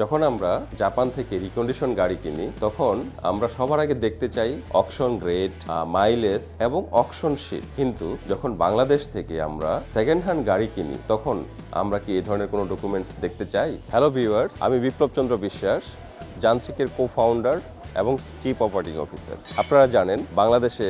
যখন আমরা জাপান থেকে রিকন্ডিশন গাড়ি কিনি, তখন আমরা সবার আগে দেখতে চাই অকশন রেট মাইলেজ এবং অকশন শিট কিন্তু যখন বাংলাদেশ থেকে আমরা সেকেন্ড হ্যান্ড গাড়ি কিনি, তখন আমরা কি এই ধরনের কোনো ডকুমেন্টস দেখতে চাই? হ্যালো ভিউয়ার্স আমি বিপ্লব চন্দ্র বিশ্বাস, যান্ত্রিকের কো ফাউন্ডার এবং চিফ অপারেটিং অফিসার আপনারা জানেন, বাংলাদেশে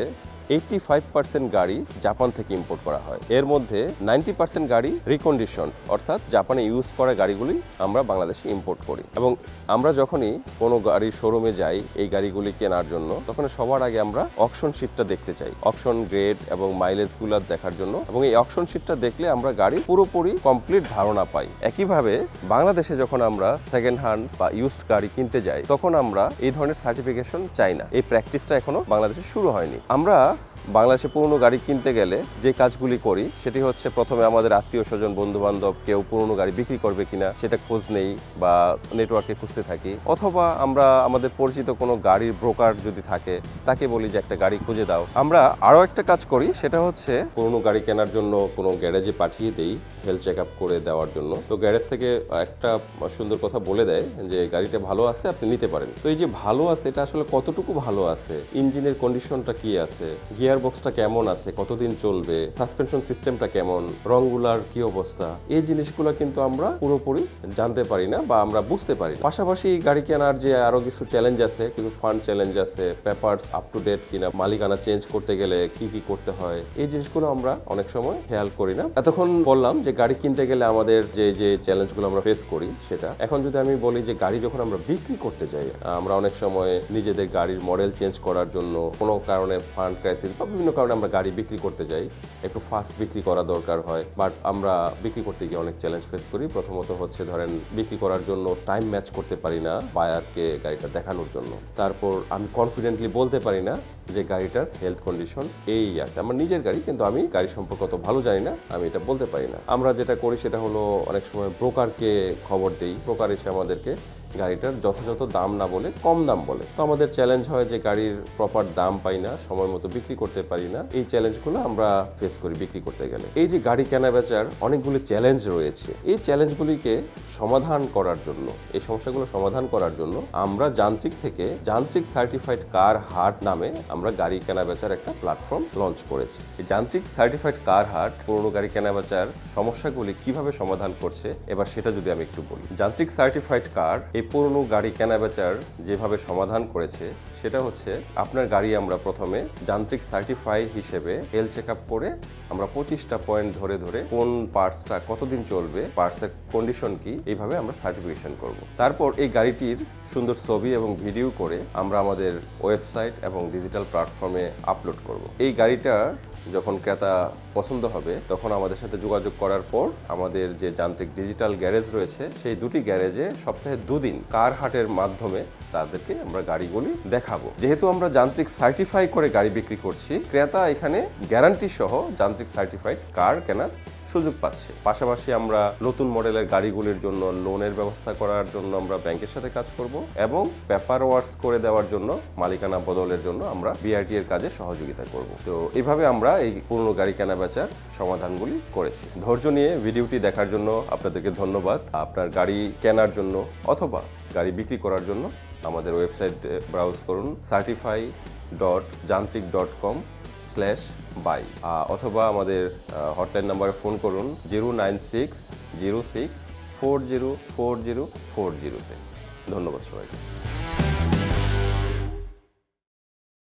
এইটটি ফাইভ পার্সেন্ট গাড়ি জাপান থেকে ইম্পোর্ট করা হয়। এর মধ্যে নাইনটি পার্সেন্ট গাড়ি রিকন্ডিশন অর্থাৎ জাপানে ইউজ করা গাড়িগুলি আমরা বাংলাদেশে ইম্পোর্ট করি। এবং আমরা যখনই কোনো গাড়ির শোরুমে যাই, এই গাড়িগুলি কেনার জন্য, তখন সবার আগে আমরা অকশন শিটটা দেখতে চাই। অকশন গ্রেড এবং মাইলেজগুলো দেখার জন্য। এবং এই অকশন শিটটা দেখলে আমরা গাড়ি পুরোপুরি কমপ্লিট ধারণা পাই। একইভাবে বাংলাদেশে যখন আমরা সেকেন্ড হ্যান্ড বা ইউজড গাড়ি কিনতে যাই, তখন আমরা এই ধরনের সার্টিফিকেশন চাই না। এই প্র্যাকটিসটা এখনও বাংলাদেশে শুরু হয়নি। আমরা 감사합니다. বাংলাদেশে পুরনো গাড়ি কিনতে গেলে যে কাজগুলি করি, সেটি হচ্ছে প্রথমে আমাদের আত্মীয় স্বজন বন্ধু বান্ধব কেউ পুরনো গাড়ি বিক্রি করবে কিনা, সেটা খোঁজ নেই বা নেটওয়ার্কে খুঁজতে থাকি। অথবা আমরা আমাদের পরিচিত কোনো গাড়ির ব্রোকার যদি থাকে, তাকে বলি যে একটা গাড়ি খুঁজে দাও। আমরা আরও একটা কাজ করি, সেটা হচ্ছে পুরনো গাড়ি কেনার জন্য কোনো গ্যারেজে পাঠিয়ে দেই হেলথ চেক আপ করে দেওয়ার জন্য। তো গ্যারেজ থেকে একটা সুন্দর কথা বলে দেয় যে, গাড়িটা ভালো আছে, আপনি নিতে পারেন। তো এই যে ভালো আছে, এটা আসলে কতটুকু ভালো আছে? ইঞ্জিনের কন্ডিশনটা কি আছে? গিয়ার বক্সটা কেমন আছে? কতদিন চলবে? সাসপেনশন সিস্টেমটা কেমন? রংগুলার কি অবস্থা? এই জিনিসগুলো কিন্তু আমরা পুরোপুরি জানতে পারি না বা আমরা বুঝতে পারি। পাশাপাশি গাড়ি কেনার যে আরও কিছু চ্যালেঞ্জ আছে, কিছু ফান্ড চ্যালেঞ্জ আছে পেপারস আপ টু ডেট কিনা, মালিকানা চেঞ্জ করতে গেলে কি কি করতে হয়, এই জিনিসগুলো আমরা অনেক সময় খেয়াল করি না। এতক্ষণ বললাম যে গাড়ি কিনতে গেলে আমাদের যে যে চ্যালেঞ্জগুলো আমরা ফেস করি, সেটা। এখন যদি আমি বলি যে গাড়ি যখন আমরা বিক্রি করতে যাই, আমরা অনেক সময় নিজেদের গাড়ির মডেল চেঞ্জ করার জন্য কোনো কারণে ফান্ড ক্রাইসিস বা বিভিন্ন কারণে আমরা গাড়ি বিক্রি করতে যাই। একটু ফাস্ট বিক্রি করা দরকার হয় বাট আমরা বিক্রি করতে গিয়ে অনেক চ্যালেঞ্জ ফেস করি। প্রথমত হচ্ছে ধরেন বিক্রি করার জন্য টাইম ম্যাচ করতে পারি না বায়ারকে গাড়িটা দেখানোর জন্য। তারপর আমি কনফিডেন্টলি বলতে পারি না যে গাড়িটার হেলথ কন্ডিশন এই আছে। আমার নিজের গাড়ি, কিন্তু আমি গাড়ি সম্পর্কে অত ভালো জানি না, আমি এটা বলতে পারি না। আমরা যেটা করি সেটা হলো অনেক সময় ব্রোকারকে খবর দিই। ব্রোকার এসে আমাদেরকে গাড়িটার যথাযথ দাম না বলে কম দাম বলে। তো আমাদের চ্যালেঞ্জ হয় যে গাড়ির প্রপার দাম পাই না, সময় মতো বিক্রি করতে পারি না। এই চ্যালেঞ্জগুলো আমরা ফেস করি বিক্রি করতে গেলে। এই যে গাড়ি কেনা বেচার অনেকগুলো চ্যালেঞ্জ রয়েছে। এই চ্যালেঞ্জগুলিকে সমাধান করার জন্য, এই সমস্যাগুলো সমাধান করার জন্য আমরা যান্ত্রিক থেকে যান্ত্রিক সার্টিফাইড কার হাট নামে আমরা গাড়ি কেনা বেচার একটা প্ল্যাটফর্ম লঞ্চ করেছি। এই যান্ত্রিক সার্টিফাইড কার হাট পুরনো গাড়ি কেনা বেচার সমস্যাগুলি কীভাবে সমাধান করছে, এবার সেটা যদি আমি একটু বলি। যান্ত্রিক সার্টিফাইড কার এই পুরনো গাড়ি কেনাবেচার যেভাবে সমাধান করেছে, সেটা হচ্ছে আপনার গাড়ি আমরা প্রথমে যান্ত্রিক সার্টিফাই হিসেবে হেল চেক করে আমরা পঁচিশটা পয়েন্ট ধরে ধরে কোন পার্টসটা কতদিন চলবে পার্টসের কন্ডিশন কি, এইভাবে আমরা সার্টিফিকেশন করব। তারপর এই গাড়িটির সুন্দর ছবি এবং ভিডিও করে আমরা আমাদের ওয়েবসাইট এবং ডিজিটাল প্ল্যাটফর্মে আপলোড করব। এই গাড়িটা যখন ক্রেতা পছন্দ হবে, তখন আমাদের সাথে যোগাযোগ করার পর আমাদের যে যান্ত্রিক ডিজিটাল গ্যারেজ রয়েছে, সেই দুটি গ্যারেজে সপ্তাহে দুদিন কার হাটের মাধ্যমে তাদেরকে আমরা গাড়িগুলি দেখাবো। যেহেতু আমরা যান্ত্রিক সার্টিফাই করে গাড়ি বিক্রি করছি, ক্রেতা এখানে গ্যারান্টি সহ যান্ত্রিক সার্টিফাইড কার কেনার সুযোগ পাচ্ছে। পাশাপাশি আমরা নতুন মডেলের গাড়িগুলির জন্য লোনের ব্যবস্থা করার জন্য আমরা ব্যাংকের সাথে কাজ করব এবং পেপার ওয়ার্কস করে দেওয়ার জন্য, মালিকানা বদলের জন্য আমরা বিআরটি এর কাজে সহযোগিতা করব। তো এইভাবে আমরা এই পুরনো গাড়ি কেনা বেচার সমাধানগুলি করেছি। ধৈর্য নিয়ে ভিডিওটি দেখার জন্য আপনাদেরকে ধন্যবাদ। আপনার গাড়ি কেনার জন্য অথবা গাড়ি বিক্রি করার জন্য আমাদের ওয়েবসাইট ব্রাউজ করুন certify dot Jantrik dot com slash buy অথবা আমাদের হটলাইন নাম্বারে ফোন করুন zero nine six zero six four zero four zero four জিরোতে ধন্যবাদ সবাইকে।